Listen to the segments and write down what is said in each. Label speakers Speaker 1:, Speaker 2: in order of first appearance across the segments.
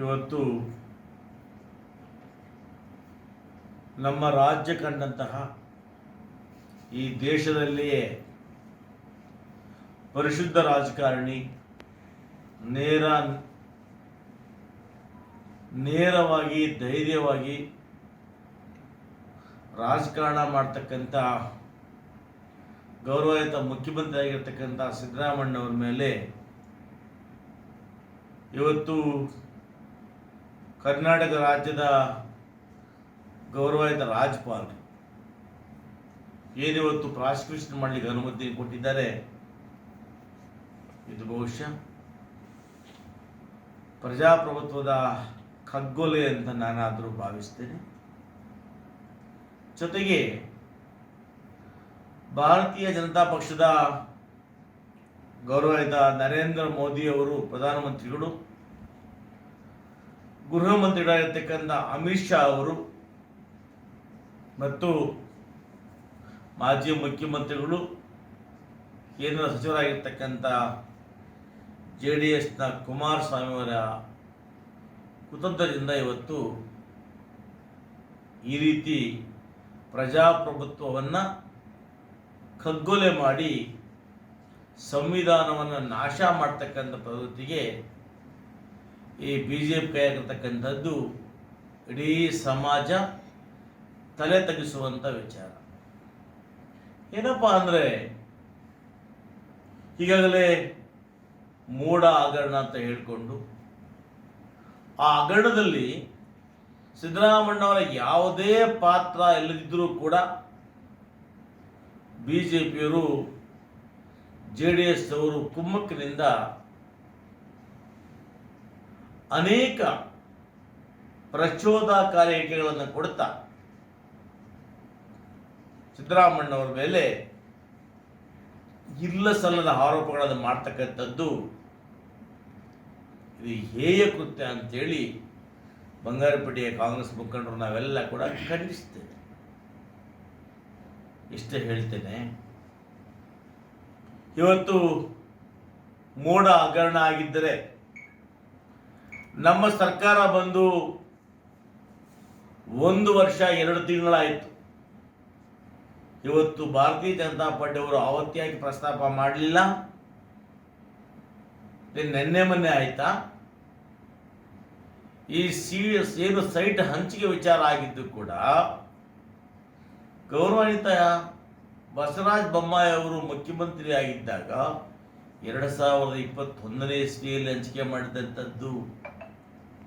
Speaker 1: ಇವತ್ತು ನಮ್ಮ ರಾಜ್ಯ ಕಂಡಂತಹ ಈ ದೇಶದಲ್ಲಿಯೇ ಪರಿಶುದ್ಧ ರಾಜಕಾರಣಿ ನೇರ ನೇರವಾಗಿ, ಧೈರ್ಯವಾಗಿ ರಾಜಕಾರಣ ಮಾಡ್ತಕ್ಕಂಥ ಗೌರವಯುತ ಮುಖ್ಯಮಂತ್ರಿ ಆಗಿರ್ತಕ್ಕಂಥ ಸಿದ್ದರಾಮಣ್ಣವ್ರ ಮೇಲೆ ಇವತ್ತು ಕರ್ನಾಟಕ ರಾಜ್ಯದ ಗೌರವಾಯಿತ ರಾಜ್ಯಪಾಲರು ಏನಿವತ್ತು ಪ್ರಾಸಿಕ್ಯೂಷನ್ ಮಾಡಲಿಕ್ಕೆ ಅನುಮತಿ ಕೊಟ್ಟಿದ್ದಾರೆ. ಇದು ಬಹುಶಃ ಪ್ರಜಾಪ್ರಭುತ್ವದ ಕಗ್ಗೊಲೆ ಅಂತ ನಾನಾದರೂ ಭಾವಿಸ್ತೇನೆ. ಜೊತೆಗೆ ಭಾರತೀಯ ಜನತಾ ಪಕ್ಷದ ಗೌರವಾಯಿತ ನರೇಂದ್ರ ಮೋದಿ ಅವರು ಪ್ರಧಾನಮಂತ್ರಿಗಳು ಗೃಹ ಮಂತ್ರಿಗಳಾಗಿರ್ತಕ್ಕಂಥ ಅಮಿತ್ ಶಾ ಅವರು ಮತ್ತು ಮಾಜಿ ಮುಖ್ಯಮಂತ್ರಿಗಳು, ಕೇಂದ್ರ ಸಚಿವರಾಗಿರ್ತಕ್ಕಂಥ ಜೆ ಡಿ ಎಸ್ನ ಕುಮಾರಸ್ವಾಮಿ ಅವರ ಕುತಂತ್ರದಿಂದ ಇವತ್ತು ಈ ರೀತಿ ಪ್ರಜಾಪ್ರಭುತ್ವವನ್ನು ಕಗ್ಗೊಲೆ ಮಾಡಿ ಸಂವಿಧಾನವನ್ನು ನಾಶ ಮಾಡ್ತಕ್ಕಂಥ ಪ್ರವೃತ್ತಿಗೆ ಈ ಬಿ ಜೆ ಪಿ ಆಗಿರ್ತಕ್ಕಂಥದ್ದು ಇಡೀ ಸಮಾಜ ತಲೆ ತಗ್ಗಿಸುವಂಥ ವಿಚಾರ. ಏನಪ್ಪ ಅಂದರೆ ಈಗಾಗಲೇ ಮೋಡ ಹಗರಣ ಅಂತ ಹೇಳಿಕೊಂಡು ಆ ಹಗರಣದಲ್ಲಿ ಸಿದ್ದರಾಮಣ್ಣವರ ಯಾವುದೇ ಪಾತ್ರ ಇಲ್ಲದಿದ್ದರೂ ಕೂಡ ಬಿ ಜೆ ಪಿಯವರು ಜೆ ಡಿ ಎಸ್ ಅವರು ಕುಮ್ಮಕ್ಕಿನಿಂದ ಅನೇಕ ಪ್ರಚೋದಕಾರಿ ಹೇಳಿಕೆಗಳನ್ನು ಕೊಡ್ತಾ ಸಿದ್ದರಾಮಣ್ಣವರ ಮೇಲೆ ಇಲ್ಲ ಸಲ್ಲದ ಆರೋಪಗಳನ್ನು ಮಾಡ್ತಕ್ಕಂಥದ್ದು ಇದು ಹೇಯ ಕೃತ್ಯ ಅಂತೇಳಿ ಬಂಗಾರಪೇಟೆಯ ಕಾಂಗ್ರೆಸ್ ಮುಖಂಡರು ನಾವೆಲ್ಲ ಕೂಡ ಖಂಡಿಸ್ತೇವೆ. ಇಷ್ಟೇ ಹೇಳ್ತೇನೆ. ಇವತ್ತು ಮೋಡ ಹಗರಣ ಆಗಿದ್ದರೆ ನಮ್ಮ ಸರ್ಕಾರ ಬಂದು ಒಂದು ವರ್ಷ, ಎರಡು ತಿಂಗಳಾಯಿತು. ಇವತ್ತು ಭಾರತೀಯ ಜನತಾ ಪಾರ್ಟಿಯವರು ಆವತ್ತಿಯಾಗಿ ಪ್ರಸ್ತಾಪ ಮಾಡಲಿಲ್ಲ. ನಿನ್ನೆ ಮೊನ್ನೆ ಆಯ್ತಾ? ಈ ಸಿ ಏನು ಸೈಟ್ ಹಂಚಿಕೆ ವಿಚಾರ ಆಗಿದ್ದು ಕೂಡ ಗೌರವಾನ್ವಿತ ಬಸವರಾಜ ಬೊಮ್ಮಾಯಿ ಅವರು ಮುಖ್ಯಮಂತ್ರಿ ಆಗಿದ್ದಾಗ ಎರಡು ಸಾವಿರದ ಇಪ್ಪತ್ತೊಂದನೇ ಇಸ್ವಿಯಲ್ಲಿ ಹಂಚಿಕೆ ಮಾಡಿದಂಥದ್ದು.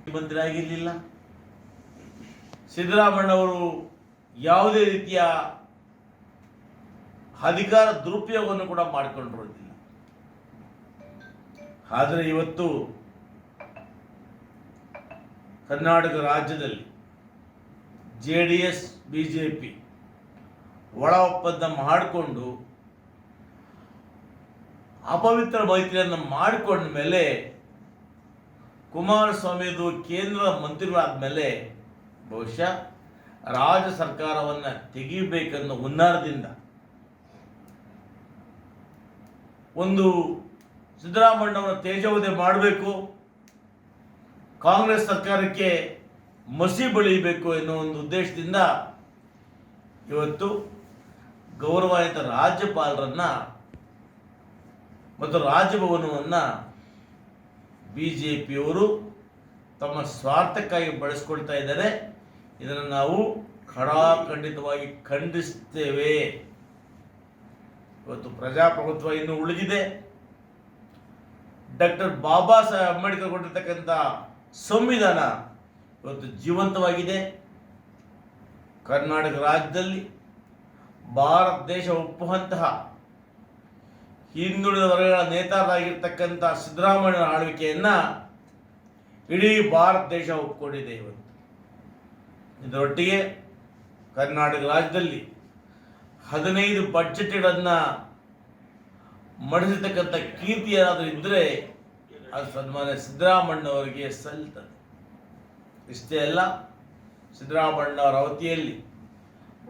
Speaker 1: ಮುಖ್ಯಮಂತ್ರಿ ಆಗಿರಲಿಲ್ಲ ಸಿದ್ದರಾಮಣ್ಣವರು ಯಾವುದೇ ರೀತಿಯ ಅಧಿಕಾರ ದುರುಪಯೋಗವನ್ನು ಕೂಡ ಮಾಡಿಕೊಂಡಿರೋದಿಲ್ಲ ಆದರೆ ಇವತ್ತು ಕರ್ನಾಟಕ ರಾಜ್ಯದಲ್ಲಿ J D S, B J P ಒಳ ಒಪ್ಪಂದ ಮಾಡಿಕೊಂಡು ಅಪವಿತ್ರ ಮೈತ್ರಿಯನ್ನು ಮಾಡಿಕೊಂಡ ಮೇಲೆ ಕುಮಾರಸ್ವಾಮಿದು ಕೇಂದ್ರ ಮಂತ್ರಿಗಳಾದ ಮೇಲೆ ಬಹುಶಃ ರಾಜ್ಯ ಸರ್ಕಾರವನ್ನು ತೆಗಿಬೇಕನ್ನೋ ಹುನ್ನಾರದಿಂದ ಒಂದು ಸಿದ್ದರಾಮಣ್ಣವರ ತೇಜೋವಧೆ ಮಾಡಬೇಕು, ಕಾಂಗ್ರೆಸ್ ಸರ್ಕಾರಕ್ಕೆ ಮಸಿ ಬಳಿಯಬೇಕು ಎನ್ನುವ ಒಂದು ಉದ್ದೇಶದಿಂದ ಇವತ್ತು ಗೌರವಾಯಿತ ರಾಜ್ಯಪಾಲರನ್ನ ಮತ್ತು ರಾಜಭವನವನ್ನು ಬಿ ಜೆ ಪಿಯವರು ತಮ್ಮ ಸ್ವಾರ್ಥಕ್ಕಾಗಿ ಬಳಸ್ಕೊಳ್ತಾ ಇದ್ದಾರೆ. ಇದನ್ನು ನಾವು ಖಡಾಖಂಡಿತವಾಗಿ ಖಂಡಿಸ್ತೇವೆ. ಇವತ್ತು ಪ್ರಜಾಪ್ರಭುತ್ವ ಇನ್ನು ಉಳಿದಿದೆ. ಡಾಕ್ಟರ್ ಬಾಬಾ ಸಾಹೇಬ್ ಅಂಬೇಡ್ಕರ್ ಕೊಟ್ಟಿರ್ತಕ್ಕಂಥ ಸಂವಿಧಾನ ಇವತ್ತು ಜೀವಂತವಾಗಿದೆ. ಕರ್ನಾಟಕ ರಾಜ್ಯದಲ್ಲಿ ಭಾರತ ದೇಶ ಒಪ್ಪುವಂತಹ ಹಿಂದುಳಿದ ವರ್ಗಗಳ ನೇತಾರರಾಗಿರ್ತಕ್ಕಂಥ ಸಿದ್ದರಾಮಯ್ಯ ಆಳ್ವಿಕೆಯನ್ನ ಇಡೀ ಭಾರತ ದೇಶ ಒಪ್ಕೊಂಡಿದೆ ಇವತ್ತು. ಇದರೊಟ್ಟಿಗೆ ಕರ್ನಾಟಕ ರಾಜ್ಯದಲ್ಲಿ ಹದಿನೈದು ಬಡ್ಜೆಟ್ಗಳನ್ನು ಮಡಿಸಿರ್ತಕ್ಕಂಥ ಕೀರ್ತಿ ಏನಾದರೂ ಇದ್ದರೆ ಅದು ಸನ್ಮಾನ್ಯ ಸಿದ್ದರಾಮಣ್ಣವರಿಗೆ ಸಲ್ತದೆ ಇಷ್ಟೇ ಅಲ್ಲ ಸಿದ್ದರಾಮಣ್ಣವರ ಅವಧಿಯಲ್ಲಿ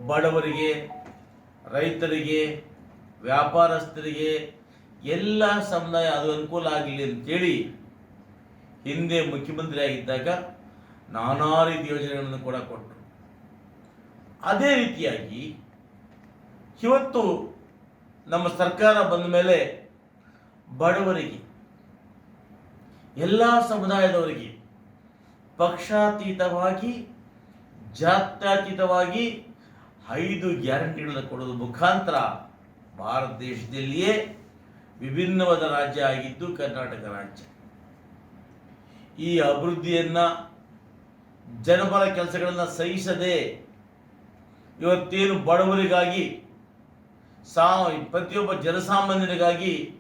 Speaker 1: ಬಡವರಿಗೆ, ರೈತರಿಗೆ ವ್ಯಾಪಾರಸ್ಥರಿಗೆ ಎಲ್ಲ ಸಮುದಾಯ ಅದು ಅನುಕೂಲ ಆಗಲಿ ಅಂತೇಳಿ ಹಿಂದೆ ಮುಖ್ಯಮಂತ್ರಿ ಆಗಿದ್ದಾಗ ನಾನಾ ರೀತಿ ಯೋಜನೆಗಳನ್ನು ಕೂಡ ಕೊಟ್ಟರು. ಅದೇ ರೀತಿಯಾಗಿ ಇವತ್ತು ನಮ್ಮ ಸರ್ಕಾರ ಬಂದ ಮೇಲೆ ಬಡವರಿಗೆ, ಎಲ್ಲ ಸಮುದಾಯದವರಿಗೆ ಪಕ್ಷಾತೀತವಾಗಿ, ಜಾತ್ಯತೀತವಾಗಿ ಐದು ಗ್ಯಾರಂಟಿಗಳನ್ನು ಕೊಡೋದು ಮುಖಾಂತರ ಭಾರತ ದೇಶದಲ್ಲಿಯೇ ವಿಭಿನ್ನವಾದ ರಾಜ್ಯ ಆಗಿದ್ದು ಕರ್ನಾಟಕ ರಾಜ್ಯ. ಈ ಅಭಿವೃದ್ಧಿಯನ್ನು ಜನಪರ ಕೆಲಸಗಳನ್ನು ಸಹಿಸದೆ ಇವತ್ತೇನು ಬಡವರಿಗಾಗಿ ಸಾ, ಪ್ರತಿಯೊಬ್ಬ ಜನಸಾಮಾನ್ಯರಿಗಾಗಿ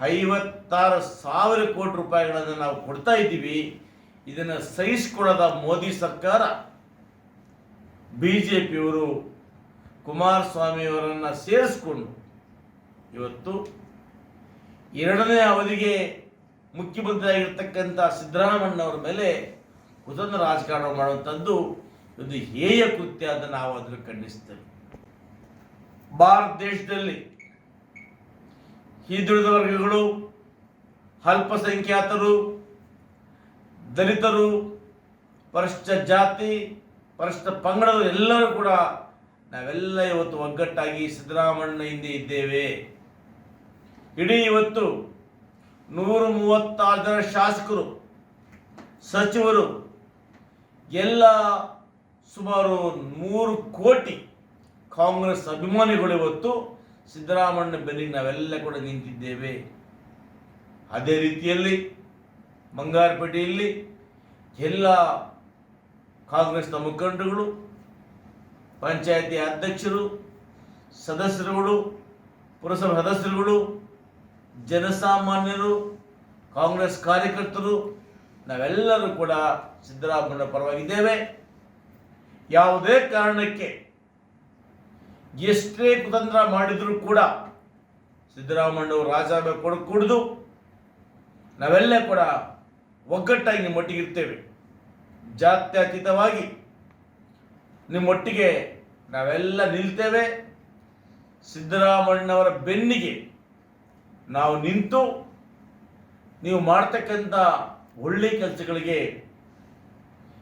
Speaker 1: ಐವತ್ತಾರು ಸಾವಿರ ಕೋಟಿ ರೂಪಾಯಿಗಳನ್ನು ನಾವು ಕೊಡ್ತಾ ಇದ್ದೀವಿ. ಇದನ್ನು ಸಹಿಸಿಕೊಳ್ಳದ ಮೋದಿ ಸರ್ಕಾರ. ಬಿ ಜೆ ಪಿಯವರು ಕುಮಾರಸ್ವಾಮಿಯವರನ್ನು ಸೇರಿಸ್ಕೊಂಡು ಇವತ್ತು ಎರಡನೇ ಅವಧಿಗೆ ಮುಖ್ಯಮಂತ್ರಿ ಆಗಿರ್ತಕ್ಕಂಥ ಸಿದ್ದರಾಮಣ್ಣವರ ಮೇಲೆ ಕುತಂತ್ರ ರಾಜಕಾರಣ ಮಾಡುವಂಥದ್ದು ಒಂದು ಹೇಯ ಕೃತ್ಯ ಅಂತ ನಾವು ಅದನ್ನು ಖಂಡಿಸ್ತೇವೆ. ಭಾರತ ದೇಶದಲ್ಲಿ ಹಿಂದುಳಿದ ವರ್ಗಗಳು, ಅಲ್ಪಸಂಖ್ಯಾತರು, ದಲಿತರು ಪರಿಶಿಷ್ಟ ಜಾತಿ ಪರಿಶಿಷ್ಟ ಪಂಗಡರು ಎಲ್ಲರೂ ಕೂಡ ನಾವೆಲ್ಲ ಇವತ್ತು ಒಗ್ಗಟ್ಟಾಗಿ ಸಿದ್ದರಾಮಣ್ಣ ಹಿಂದೆ ಇದ್ದೇವೆ. ಇಡೀ ಇವತ್ತು ನೂರ ಮೂವತ್ತಾರು ಜನ ಶಾಸಕರು, ಸಚಿವರು, ಎಲ್ಲ ಸುಮಾರು ನೂರು ಕೋಟಿ ಕಾಂಗ್ರೆಸ್ ಅಭಿಮಾನಿಗಳು ಇವತ್ತು ಸಿದ್ದರಾಮಣ್ಣ ಬೆನ್ನಿಗೆ ನಾವೆಲ್ಲ ಕೂಡ ನಿಂತಿದ್ದೇವೆ. ಅದೇ ರೀತಿಯಲ್ಲಿ ಬಂಗಾರಪೇಟೆಯಲ್ಲಿ ಎಲ್ಲ ಕಾಂಗ್ರೆಸ್ನ ಮುಖಂಡರುಗಳು ಪಂಚಾಯತಿ ಅಧ್ಯಕ್ಷರು, ಸದಸ್ಯರುಗಳು, ಪುರಸಭೆ ಸದಸ್ಯರುಗಳು, ಜನಸಾಮಾನ್ಯರು, ಕಾಂಗ್ರೆಸ್ ಕಾರ್ಯಕರ್ತರು, ನಾವೆಲ್ಲರೂ ಕೂಡ ಸಿದ್ದರಾಮಯ್ಯ ಪರವಾಗಿದ್ದೇವೆ. ಯಾವುದೇ ಕಾರಣಕ್ಕೆ ಎಷ್ಟೇ ಕುತಂತ್ರ ಮಾಡಿದರೂ ಕೂಡ ಸಿದ್ದರಾಮಯ್ಯವರು ರಾಜೀನಾಮೆ ಕೊಡಕೂಡದು ನಾವೆಲ್ಲ ಕೂಡ ಒಗ್ಗಟ್ಟಾಗಿ ಮಟ್ಟಿಗಿರ್ತೇವೆ. ಜಾತ್ಯತೀತವಾಗಿ ನಿಮ್ಮೊಟ್ಟಿಗೆ ನಾವೆಲ್ಲ ನಿಲ್ತೇವೆ. ಸಿದ್ದರಾಮಣ್ಣವರ ಬೆನ್ನಿಗೆ ನಾವು ನಿಂತು ನೀವು ಮಾಡ್ತಕ್ಕಂಥ ಒಳ್ಳೆ ಕೆಲಸಗಳಿಗೆ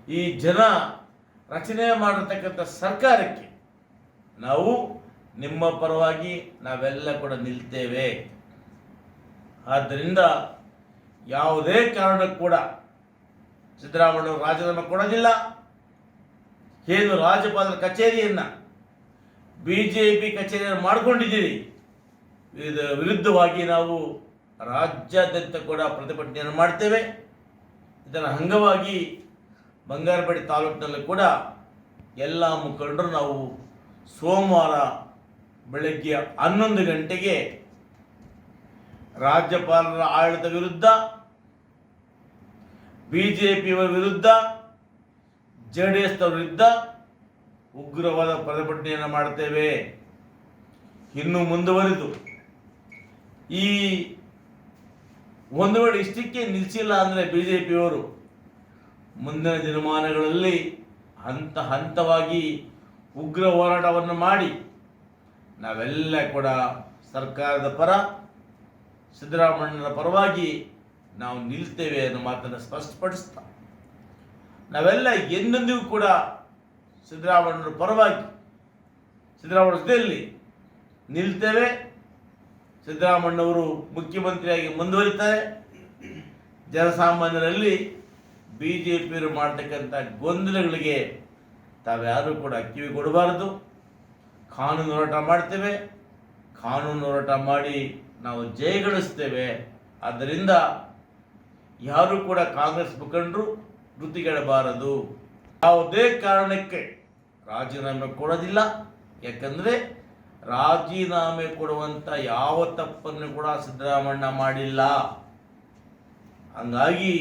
Speaker 1: ಈ ಜನ ರಚನೆ ಮಾಡಿರ್ತಕ್ಕಂಥ ಸರ್ಕಾರಕ್ಕೆ ನಾವು ನಿಮ್ಮ ಪರವಾಗಿ ನಾವೆಲ್ಲ ಕೂಡ ನಿಲ್ತೇವೆ. ಆದ್ದರಿಂದ ಯಾವುದೇ ಕಾರಣಕ್ಕೂ ಕೂಡ ಸಿದ್ದರಾಮಯ್ಯ ರಾಜೀನಾಮೆ ಕೊಡೋದಿಲ್ಲ. ಏನು ರಾಜ್ಯಪಾಲರ ಕಚೇರಿಯನ್ನ ಬಿ ಜೆ ಪಿ ಕಚೇರಿಯನ್ನು ಮಾಡಿಕೊಂಡಿದ್ದೀರಿ. ಇದರ ವಿರುದ್ಧವಾಗಿ ನಾವು ರಾಜ್ಯಾದ್ಯಂತ ಕೂಡ ಪ್ರತಿಭಟನೆಯನ್ನು ಮಾಡ್ತೇವೆ. ಇದರ ಅಂಗವಾಗಿ ಬಂಗಾರಪೇಟೆ ತಾಲೂಕಿನಲ್ಲಿ ಕೂಡ ಎಲ್ಲ ಮುಖಂಡರು ನಾವು ಸೋಮವಾರ ಬೆಳಗ್ಗೆ ಹನ್ನೊಂದು ಗಂಟೆಗೆ ರಾಜ್ಯಪಾಲರ ಆಡಳಿತ ವಿರುದ್ಧ ಬಿ ಜೆ ಪಿಯವರ ವಿರುದ್ಧ ಜೆ ಡಿ ಎಸ್ ವಿರುದ್ಧ ಉಗ್ರವಾದ ಪ್ರತಿಭಟನೆಯನ್ನು ಮಾಡ್ತೇವೆ. ಇನ್ನು ಮುಂದುವರಿದು. ಈ ಒಂದು ವೇಳೆ ಇಷ್ಟಕ್ಕೆ ನಿಲ್ಲಿಸಿಲ್ಲ ಅಂದರೆ ಬಿ ಜೆ ಪಿಯವರು ಮುಂದಿನ ದಿನಮಾನಗಳಲ್ಲಿ ಹಂತ ಹಂತವಾಗಿ ಉಗ್ರ ಹೋರಾಟವನ್ನು ಮಾಡಿ ನಾವೆಲ್ಲ ಕೂಡ ಸರ್ಕಾರದ ಪರ ಸಿದ್ದರಾಮಣ್ಣನ ಪರವಾಗಿ ನಾವು ನಿಲ್ತೇವೆ ಅನ್ನೋ ಮಾತನ್ನು ಸ್ಪಷ್ಟಪಡಿಸ್ತಾ ನಾವೆಲ್ಲ ಎಂದೆಂದಿಗೂ ಕೂಡ ಸಿದ್ದರಾಮಣ್ಣನ ಪರವಾಗಿ ಸಿದ್ದರಾಮಯ್ಯ ಜೊತೆಯಲ್ಲಿ ನಿಲ್ತೇವೆ. ಸಿದ್ದರಾಮಣ್ಣವರು ಮುಖ್ಯಮಂತ್ರಿಯಾಗಿ ಮುಂದುವರಿತಾರೆ. ಜನಸಾಮಾನ್ಯರಲ್ಲಿ ಬಿ ಜೆ ಪಿಯವರು ಮಾಡ್ತಕ್ಕಂಥ ಗೊಂದಲಗಳಿಗೆ ತಾವ್ಯಾರೂ ಕೂಡ ಕಿವಿ ಕೊಡಬಾರದು. ಕಾನೂನು ಹೋರಾಟ ಮಾಡ್ತೇವೆ. ಕಾನೂನು ಹೋರಾಟ ಮಾಡಿ ನಾವು ಜಯಗಳಿಸ್ತೇವೆ. ಆದ್ದರಿಂದ ಯಾರು ಕೂಡ ಕಾಂಗ್ರೆಸ್ ಮುಖಂಡರು ಧೃತಿಗೆಡಬಾರದು ಯಾವುದೇ ಕಾರಣಕ್ಕೆ ರಾಜೀನಾಮೆ ಕೊಡೋದಿಲ್ಲ. ಯಾಕಂದರೆ ರಾಜೀನಾಮೆ ಕೊಡುವಂಥ ಯಾವ ತಪ್ಪನ್ನು ಕೂಡ ಸಿದ್ದರಾಮಣ್ಣ ಮಾಡಿಲ್ಲ. ಹಂಗಾಗಿ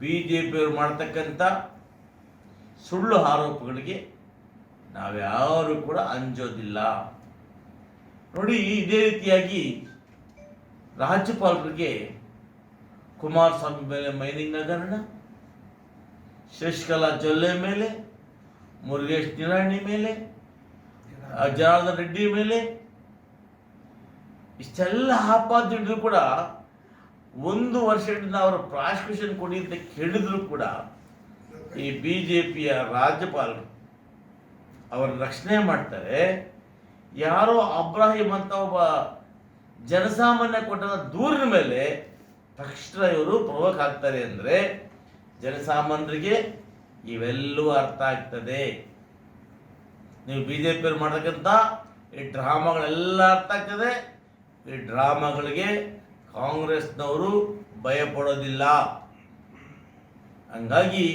Speaker 1: ಬಿ ಜೆ ಪಿಯವರು ಮಾಡ್ತಕ್ಕಂಥ ಸುಳ್ಳು ಆರೋಪಗಳಿಗೆ ನಾವ್ಯಾರು ಕೂಡ ಅಂಜೋದಿಲ್ಲ. ನೋಡಿ, ಇದೇ ರೀತಿಯಾಗಿ ರಾಜ್ಯಪಾಲರಿಗೆ ಕುಮಾರಸ್ವಾಮಿ ಮೇಲೆ ಮೈನಿಂಗ್ ಹಗರಣ ಶಶಿಕಲಾ ಜೊಲ್ಲೆ ಮೇಲೆ, ಮುರುಗೇಶ್ ನಿರಾಣಿ ಮೇಲೆ ಜನಾರ್ದನ್ ರೆಡ್ಡಿ ಮೇಲೆ, ಇಷ್ಟೆಲ್ಲ ಆಪಾದಿದ್ರು ಕೂಡ ಒಂದು ವರ್ಷದಿಂದ ಅವರು ಪ್ರಾಸಿಕ್ಯೂಷನ್ ಕೊಡಿ ಅಂತ ಕೇಳಿದ್ರು ಕೂಡ ಈ ಬಿ ಜೆ ಪಿಯ ರಾಜ್ಯಪಾಲರು ಅವರ ರಕ್ಷಣೆ ಮಾಡ್ತಾರೆ. ಯಾರೋ ಅಬ್ರಾಹಿಂ ಅಂತ ಒಬ್ಬ ಜನಸಾಮಾನ್ಯ ಕೊಟ್ಟ ದೂರಿನ ಮೇಲೆ ತಕ್ಷಣ ಇವರು ಪ್ರವೋಕ್ ಆಗ್ತಾರೆ ಅಂದರೆ ಜನಸಾಮಾನ್ಯರಿಗೆ ಇವೆಲ್ಲವೂ ಅರ್ಥ ಆಗ್ತದೆ. ನೀವು ಬಿ ಜೆ ಪಿಯವ್ರು ಮಾಡ್ತಕ್ಕಂಥ ಈ ಡ್ರಾಮಾಗಳೆಲ್ಲ ಅರ್ಥ ಆಗ್ತದೆ. ಈ ಡ್ರಾಮಾಗಳಿಗೆ ಕಾಂಗ್ರೆಸ್ನವರು ಭಯಪಡೋದಿಲ್ಲ. ಹಂಗಾಗಿ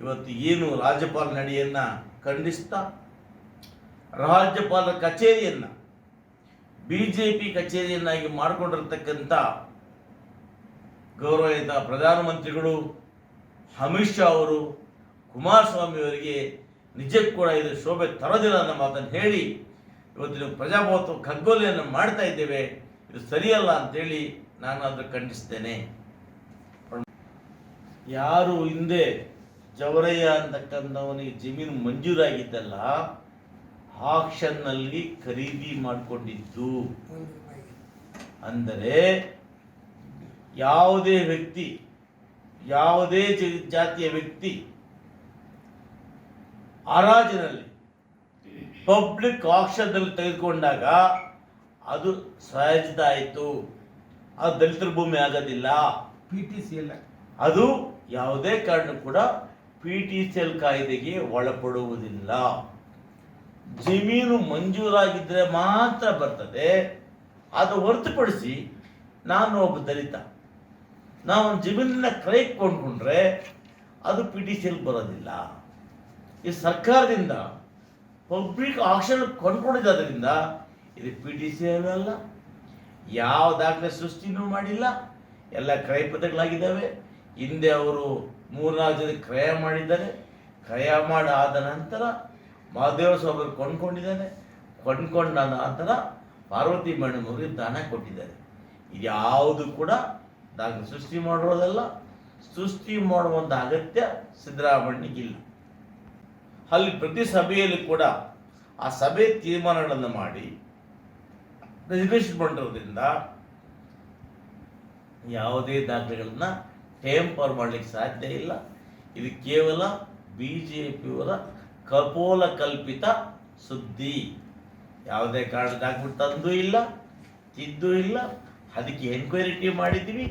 Speaker 1: ಇವತ್ತು ಏನು ರಾಜ್ಯಪಾಲ ನಡೆಯನ್ನು ಖಂಡಿಸ್ತಾ, ರಾಜ್ಯಪಾಲರ ಕಚೇರಿಯನ್ನು ಬಿ ಜೆ ಪಿ ಕಚೇರಿಯನ್ನಾಗಿ ಮಾಡಿಕೊಂಡಿರ್ತಕ್ಕಂಥ ಗೌರವಯುತ ಪ್ರಧಾನಮಂತ್ರಿಗಳು ಅಮಿತ್ ಶಾ ಅವರು ಕುಮಾರಸ್ವಾಮಿ ಅವರಿಗೆ ನಿಜಕ್ಕೂ ಕೂಡ ಇದು ಶೋಭೆ ತರೋದಿಲ್ಲ ಅನ್ನೋ ಮಾತನ್ನು ಹೇಳಿ ಇವತ್ತಿನ ಪ್ರಜಾಪ್ರಭುತ್ವ ಕಗ್ಗೊಲೆಯನ್ನು ಮಾಡ್ತಾ ಇದ್ದೇವೆ. ಇದು ಸರಿಯಲ್ಲ ಅಂತೇಳಿ ನಾನು ಅದನ್ನು ಖಂಡಿಸ್ತೇನೆ. ಯಾರು ಹಿಂದೆ ಜವರಯ್ಯ ಅಂತಕ್ಕಂಥವನಿಗೆ ಜಮೀನು ಮಂಜೂರಾಗಿದ್ದಲ್ಲ ಆಕ್ಷನ್ನಲ್ಲಿ ಖರೀದಿ ಮಾಡಿಕೊಂಡಿದ್ದು. ಅಂದರೆ ಯಾವುದೇ ವ್ಯಕ್ತಿ ಯಾವುದೇ ಜಾತಿಯ ವ್ಯಕ್ತಿ ಹರಾಜಿನಲ್ಲಿ ಪಬ್ಲಿಕ್ ಆಕ್ಷನ್ನಲ್ಲಿ ತೆಗೆದುಕೊಂಡಾಗ ಅದು ಸಹಜಿತ ಆಯಿತು. ಅದು ದಲಿತರ ಭೂಮಿ ಆಗೋದಿಲ್ಲ.
Speaker 2: ಪಿ ಟಿ ಸಿ ಎಲ್
Speaker 1: ಅದು ಯಾವುದೇ ಕಾರಣ ಕೂಡ ಪಿ ಟಿ ಸಿ ಎಲ್ ಕಾಯ್ದೆಗೆ ಒಳಪಡುವುದಿಲ್ಲ. ಜಮೀನು ಮಂಜೂರಾಗಿದ್ದರೆ ಮಾತ್ರ ಬರ್ತದೆ. ಅದು ಹೊರತುಪಡಿಸಿ ನಾನು ಒಬ್ಬ ದಲಿತ. ನಾವು ಒಂದು ಜಮೀನಿನ ಕ್ರೈ ಕೊಂಡ್ಕೊಂಡ್ರೆ ಅದು ಪಿ ಟಿ ಸಿ ಎಲ್ ಬರೋದಿಲ್ಲ. ಈ ಸರ್ಕಾರದಿಂದ ಪಬ್ಲಿಕ್ ಆಕ್ಷನ್ ಕೊಂಡ್ಕೊಂಡಿದ್ದರಿಂದ ಇದು ಪಿ ಟಿ ಸಿ ಅಲ್ಲ ಯಾವ ದಾಖಲೆ ಸೃಷ್ಟಿನೂ ಮಾಡಿಲ್ಲ, ಎಲ್ಲ ಕ್ರಯ ಪತ್ರಗಳಾಗಿದ್ದಾವೆ. ಹಿಂದೆ ಅವರು ಮೂರ್ನಾಲ್ಕು ಜನ ಕ್ರಯ ಮಾಡಿದ್ದಾರೆ. ಕ್ರಯ ಮಾಡಾದ ನಂತರ ಮಹಾದೇವ ಸ್ವಾಮಿ ಕೊಂಡ್ಕೊಂಡಿದ್ದಾನೆ ಕೊಂಡ್ಕೊಂಡ ನಂತರ ಪಾರ್ವತಿ ಮೇಡಮ್ ಅವರಿಗೆ ದಾನ ಕೊಟ್ಟಿದ್ದಾರೆ. ಇದ್ಯಾವುದು ಕೂಡ ದಾಖಲೆ ಸೃಷ್ಟಿ ಮಾಡೋದಲ್ಲ ಸೃಷ್ಟಿ ಮಾಡುವಂಥ ಅಗತ್ಯ ಸಿದ್ದರಾಮಯ್ಯನಿಗಿಲ್ಲ. ಅಲ್ಲಿ ಪ್ರತಿ ಸಭೆಯಲ್ಲಿ ಕೂಡ ಆ ಸಭೆ ತೀರ್ಮಾನಗಳನ್ನು ಮಾಡಿ ರೆಸಲ್ಯೂಷನ್ ಮಾಡಿರೋದ್ರಿಂದ ಯಾವುದೇ ದಾಖಲೆಗಳನ್ನ ಟೇಂಪರ್ ಮಾಡಲಿಕ್ಕೆ ಸಾಧ್ಯ ಇಲ್ಲ. ಇದು ಕೇವಲ ಬಿ ಜೆ ಪಿಯವರ ಕಪೋಲ ಕಲ್ಪಿತ ಸುದ್ದಿ. ಯಾವುದೇ ಕಾರಣ ಡಾಕ್ಯುಮೆಂಟ್ ತಂದೂ ಇಲ್ಲ, ತಿದ್ದೂ ಇಲ್ಲ ಅದಕ್ಕೆ ಎನ್ಕ್ವೈರಿ ಟೀಮ್ ಮಾಡಿದ್ದೀವಿ.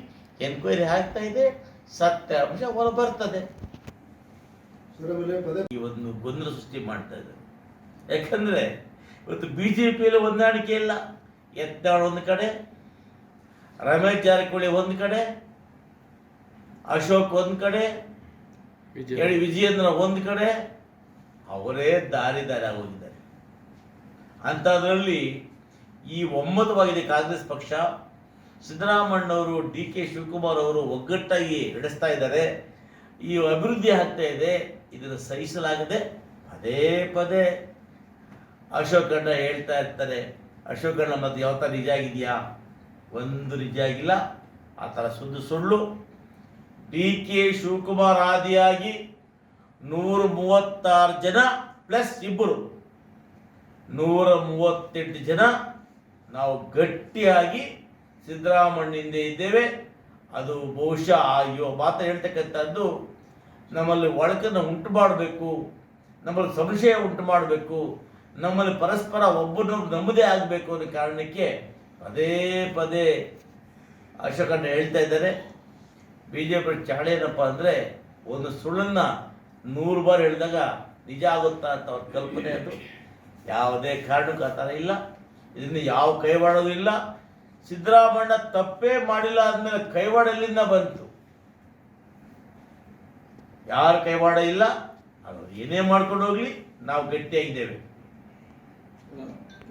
Speaker 1: ಎನ್ಕ್ವೈರಿ ಆಗ್ತಾ ಇದೆ. ಸತ್ಯಾಂಶ ಹೊರ ಬರ್ತದೆ ಈ ಒಂದು ಗೊಂದಲ ಸೃಷ್ಟಿ ಮಾಡ್ತಾ ಇದೆ ಯಾಕಂದ್ರೆ ಇವತ್ತು ಬಿ ಜೆ ಪಿಯಲ್ಲಿ ಹೊಂದಾಣಿಕೆ ಇಲ್ಲ. ಯತ್ನಾಳ್ ಒಂದು ಕಡೆ ರಮೇಶ್ ಜಾರಕಿಹೊಳಿ ಒಂದು ಕಡೆ ಅಶೋಕ್ ಒಂದು ಕಡೆ ಹೇಳಿ ವಿಜಯೇಂದ್ರ ಒಂದು ಕಡೆ ಅವರೇ ದಾರಿ ದಾರಿ ಆಗೋಗಿದ್ದಾರೆ. ಅಂಥದ್ರಲ್ಲಿ ಈ ಒಮ್ಮತವಾಗಿದೆ ಕಾಂಗ್ರೆಸ್ ಪಕ್ಷ. ಸಿದ್ದರಾಮಣ್ಣವರು ಡಿ ಕೆ ಶಿವಕುಮಾರ್ ಅವರು ಒಗ್ಗಟ್ಟಾಗಿ ನಡೆಸ್ತಾ ಇದ್ದಾರೆ. ಈ ಅಭಿವೃದ್ಧಿ ಆಗ್ತಾ ಇದೆ. ಇದನ್ನು ಸಹಿಸಲಾಗದೆ ಪದೇ ಪದೇ ಅಶೋಕಣ್ಣ ಹೇಳ್ತಾ ಇರ್ತಾರೆ. ಅಶೋಕಣ್ಣ ಮತ್ತೆ ಯಾವ ಥರ ನಿಜ ಆಗಿದೆಯಾ? ಒಂದು ನಿಜ ಆಗಿಲ್ಲ. ಆ ಥರ ಸುದ್ದು ಸುಳ್ಳು. ಡಿ ಕೆ ಶಿವಕುಮಾರ್ ಆದಿಯಾಗಿ ನೂರ ಮೂವತ್ತಾರು ಜನ ಪ್ಲಸ್ ಇಬ್ಬರು. ನೂರ ಮೂವತ್ತೆಂಟು ಜನ ನಾವು ಗಟ್ಟಿಯಾಗಿ ಸಿದ್ದರಾಮಣ್ಣಿಂದ ಇದ್ದೇವೆ. ಅದು ಬಹುಶಃ ಯುವ ಮಾತ ಹೇಳ್ತಕ್ಕಂಥದ್ದು, ನಮ್ಮಲ್ಲಿ ಒಳಕನ್ನು ಉಂಟು ಮಾಡಬೇಕು, ನಮ್ಮಲ್ಲಿ ಸಂಶಯ ಉಂಟು ಮಾಡಬೇಕು, ನಮ್ಮಲ್ಲಿ ಪರಸ್ಪರ ಒಬ್ಬನೊಬ್ಬರು ನಂಬದೇ ಆಗಬೇಕು ಅನ್ನೋ ಕಾರಣಕ್ಕೆ ಪದೇ ಪದೇ ಅಶೋಕಣ್ಣ ಹೇಳ್ತಾ ಇದ್ದಾರೆ. ಬಿ ಜೆ ಪಿ ಚಾಳೆ ಏನಪ್ಪ ಅಂದರೆ ಒಂದು ಸುಳ್ಳನ್ನು ನೂರು ಬಾರಿ ಹೇಳಿದಾಗ ನಿಜ ಆಗುತ್ತಾ ಅಂತ ಅವ್ರ ಕಲ್ಪನೆ ಅದು. ಯಾವುದೇ ಕಾರಣಕ್ಕೂ ಆ ಥರ ಇಲ್ಲ. ಇದನ್ನು ಯಾವ ಕೈವಾಡೋದು ಇಲ್ಲ. ಸಿದ್ದರಾಮಣ್ಣ ತಪ್ಪೇ ಮಾಡಿಲ್ಲ ಆದಮೇಲೆ ಕೈವಾಡ ಎಲ್ಲಿಂದ ಬಂತು? ಯಾರು ಕೈವಾಡ ಇಲ್ಲ? ಅದು ಏನೇ ಮಾಡ್ಕೊಂಡು ಹೋಗ್ಲಿ, ನಾವು ಗಟ್ಟಿಯಾಗಿದ್ದೇವೆ.